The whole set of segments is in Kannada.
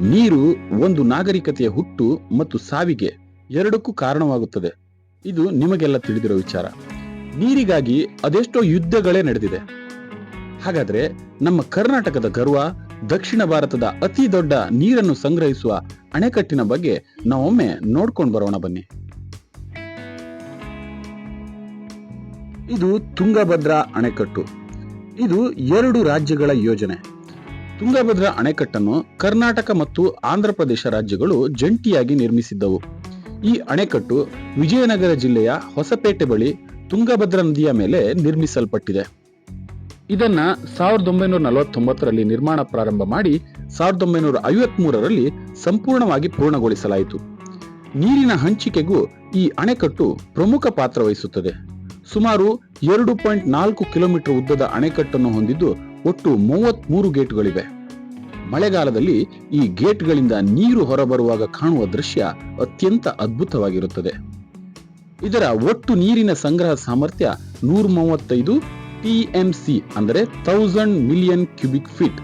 ನೀರು ಒಂದು ನಾಗರಿಕತೆಯ ಹುಟ್ಟು ಮತ್ತು ಸಾವಿಗೆ ಎರಡಕ್ಕೂ ಕಾರಣವಾಗುತ್ತದೆ. ಇದು ನಿಮಗೆಲ್ಲ ತಿಳಿದಿರೋ ವಿಚಾರ. ನೀರಿಗಾಗಿ ಅದೆಷ್ಟೋ ಯುದ್ಧಗಳೇ ನಡೆದಿದೆ. ಹಾಗಾದ್ರೆ ನಮ್ಮ ಕರ್ನಾಟಕದ ಗರ್ವ ದಕ್ಷಿಣ ಭಾರತದ ಅತಿ ದೊಡ್ಡ ನೀರನ್ನು ಸಂಗ್ರಹಿಸುವ ಅಣೆಕಟ್ಟಿನ ಬಗ್ಗೆ ನಾವೊಮ್ಮೆ ನೋಡ್ಕೊಂಡು ಬರೋಣ ಬನ್ನಿ. ಇದು ತುಂಗಭದ್ರಾ ಅಣೆಕಟ್ಟು. ಇದು ಎರಡು ರಾಜ್ಯಗಳ ಯೋಜನೆ. ತುಂಗಭದ್ರಾ ಅಣೆಕಟ್ಟನ್ನು ಕರ್ನಾಟಕ ಮತ್ತು ಆಂಧ್ರ ಪ್ರದೇಶ ರಾಜ್ಯಗಳು ಜಂಟಿಯಾಗಿ ನಿರ್ಮಿಸಿದ್ದವು. ಈ ಅಣೆಕಟ್ಟು ವಿಜಯನಗರ ಜಿಲ್ಲೆಯ ಹೊಸಪೇಟೆ ಬಳಿ ತುಂಗಭದ್ರಾ ನದಿಯ ಮೇಲೆ ನಿರ್ಮಿಸಲ್ಪಟ್ಟಿದೆ. ಇದನ್ನ ಸಾವಿರದ ಒಂಬೈನೂರ ನಲವತ್ತೊಂಬತ್ತರಲ್ಲಿ ನಿರ್ಮಾಣ ಪ್ರಾರಂಭ ಮಾಡಿ ಸಾವಿರದ ಒಂಬೈನೂರ ಐವತ್ತ್ ಮೂರರಲ್ಲಿ ಸಂಪೂರ್ಣವಾಗಿ ಪೂರ್ಣಗೊಳಿಸಲಾಯಿತು. ನೀರಿನ ಹಂಚಿಕೆಗೂ ಈ ಅಣೆಕಟ್ಟು ಪ್ರಮುಖ ಪಾತ್ರ ವಹಿಸುತ್ತದೆ. ಸುಮಾರು ಎರಡು ಪಾಯಿಂಟ್ ನಾಲ್ಕು ಕಿಲೋಮೀಟರ್ ಉದ್ದದ ಅಣೆಕಟ್ಟನ್ನು ಹೊಂದಿದ್ದು ಒಟ್ಟು ಮೂವತ್ಮೂರು ಗೇಟ್ಗಳಿವೆ. ಮಳೆಗಾಲದಲ್ಲಿ ಈ ಗೇಟ್ಗಳಿಂದ ನೀರು ಹೊರಬರುವಾಗ ಕಾಣುವ ದೃಶ್ಯ ಅತ್ಯಂತ ಅದ್ಭುತವಾಗಿರುತ್ತದೆ. ಇದರ ಒಟ್ಟು ನೀರಿನ ಸಂಗ್ರಹ ಸಾಮರ್ಥ್ಯ ನೂರ ಮೂವತ್ತೈದು ಟಿಎಂಸಿ ಅಂದರೆ ಥೌಸಂಡ್ ಮಿಲಿಯನ್ ಕ್ಯೂಬಿಕ್ ಫೀಟ್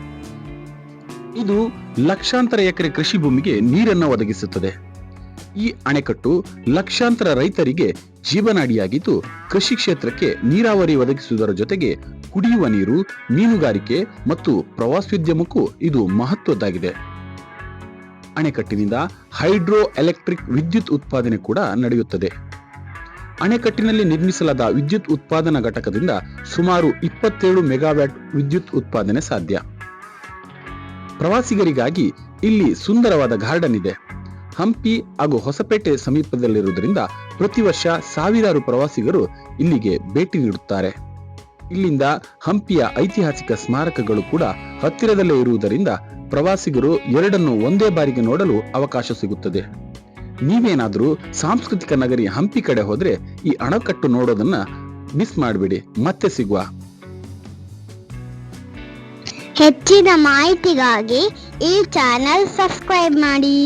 ಇದು ಲಕ್ಷಾಂತರ ಎಕರೆ ಕೃಷಿ ಭೂಮಿಗೆ ನೀರನ್ನು ಒದಗಿಸುತ್ತದೆ. ಈ ಅಣೆಕಟ್ಟು ಲಕ್ಷಾಂತರ ರೈತರಿಗೆ ಜೀವನಾಡಿಯಾಗಿದ್ದು ಕೃಷಿ ಕ್ಷೇತ್ರಕ್ಕೆ ನೀರಾವರಿ ಒದಗಿಸುವುದರ ಜೊತೆಗೆ ಕುಡಿಯುವ ನೀರು, ಮೀನುಗಾರಿಕೆ ಮತ್ತು ಪ್ರವಾಸೋದ್ಯಮಕ್ಕೂ ಇದು ಮಹತ್ವದ್ದಾಗಿದೆ. ಅಣೆಕಟ್ಟಿನಿಂದ ಹೈಡ್ರೋ ಎಲೆಕ್ಟ್ರಿಕ್ ವಿದ್ಯುತ್ ಉತ್ಪಾದನೆ ಕೂಡ ನಡೆಯುತ್ತದೆ. ಅಣೆಕಟ್ಟಿನಲ್ಲಿ ನಿರ್ಮಿಸಲಾದ ವಿದ್ಯುತ್ ಉತ್ಪಾದನಾ ಘಟಕದಿಂದ ಸುಮಾರು ಇಪ್ಪತ್ತೇಳು ಮೆಗಾವ್ಯಾಟ್ ವಿದ್ಯುತ್ ಉತ್ಪಾದನೆ ಸಾಧ್ಯ. ಪ್ರವಾಸಿಗರಿಗಾಗಿ ಇಲ್ಲಿ ಸುಂದರವಾದ ಗಾರ್ಡನ್ ಇದೆ. ಹಂಪಿ ಹಾಗೂ ಹೊಸಪೇಟೆ ಸಮೀಪದಲ್ಲಿರುವುದರಿಂದ ಪ್ರತಿ ವರ್ಷ ಸಾವಿರಾರು ಪ್ರವಾಸಿಗರು ಇಲ್ಲಿಗೆ ಭೇಟಿ ನೀಡುತ್ತಾರೆ. ಇಲ್ಲಿಂದ ಹಂಪಿಯ ಐತಿಹಾಸಿಕ ಸ್ಮಾರಕಗಳು ಕೂಡ ಹತ್ತಿರದಲ್ಲೇ ಇರುವುದರಿಂದ ಪ್ರವಾಸಿಗರು ಎರಡನ್ನು ಒಂದೇ ಬಾರಿಗೆ ನೋಡಲು ಅವಕಾಶ ಸಿಗುತ್ತದೆ. ನೀವೇನಾದರೂ ಸಾಂಸ್ಕೃತಿಕ ನಗರಿ ಹಂಪಿ ಕಡೆ ಹೋದ್ರೆ ಈ ಅಣಕಟ್ಟು ನೋಡೋದನ್ನ ಮಿಸ್ ಮಾಡಬೇಡಿ. ಮತ್ತೆ ಸಿಗುವ. ಹೆಚ್ಚಿನ ಮಾಹಿತಿಗಾಗಿ ಈ ಚಾನೆಲ್ ಸಬ್ಸ್ಕ್ರೈಬ್ ಮಾಡಿ.